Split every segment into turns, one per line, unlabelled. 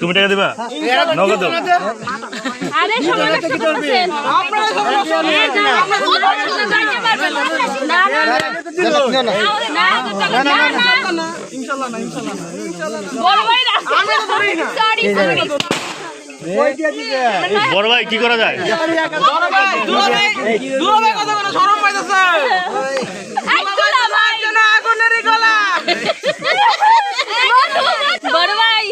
তুমি টাকা দিবা নগদ
আরে সবাই কি করবেন আপনারা সবাই যাইতে পারবেন না না না না না না
ইনশাল্লাহ না ইনশাল্লাহ না
বড় ভাই আমি তো ধরি না সরি
বড় ভাই কি করা যায়
দুলাভাই কথা বলে শরম পাইতেছে
এই তোলা ভাই
না আগুনেরই গলা
বড় ভাই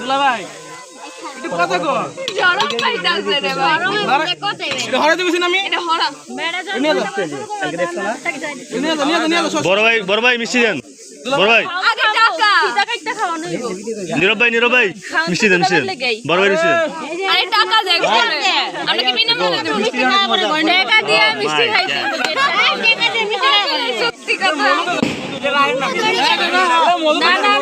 দুলাভাই একটু কথা কো
জড়ম পাইতাছে রে ভাই জড়ম কোথায়
এটা হরে দিবছি না আমি
এটা হরা মেড়া
নিয়ে যাও নিয়ে যাও নিয়ে যাও নিয়ে যাও
বড় ভাই বড় ভাই মিষ্টি দেন। বড় ভাই।
আগে টাকা। টাকা একটা খাওয়ানো হইব
নীরব ভাই নীরব ভাই মিষ্টি দেন মিষ্টি বড় ভাই মিষ্টি
আরে টাকা দেখ আমরা কি বিনামূল্যে দেব? টাকা দিয়ে মিষ্টি টাকা দিয়ে মিষ্টি খাইছি। সত্যি কথা। না না না না না না।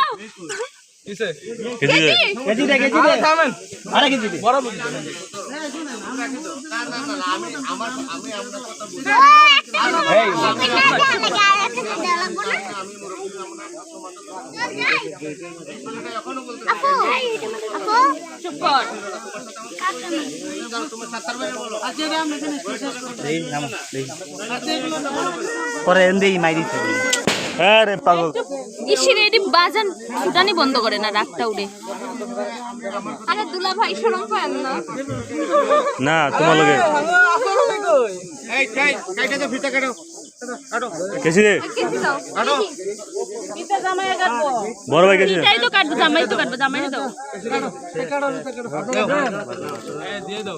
পরে এমনি মাইরিছে
হ্যাঁ রে পাগল।
ইসির এটি বাজান ফুটানি বন্ধ করে না রাগটা উড়ে। আরে দুলা ভাই শরম পায় না।
না তোমার লগে
এই কাইটা তো ফিতা কাটো।
কেজি
দাও
বড় ভাই
কেছি তো কাটবো জামাই তো কাটবো জামাই দাও
দিয়ে দাও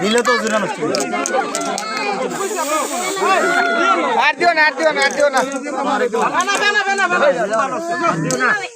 নিলে তো ওজন নষ্ট
আর দিও না আর দিও না আর দিও না না না না না না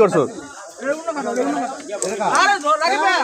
করছ
আরে
হ্যাঁ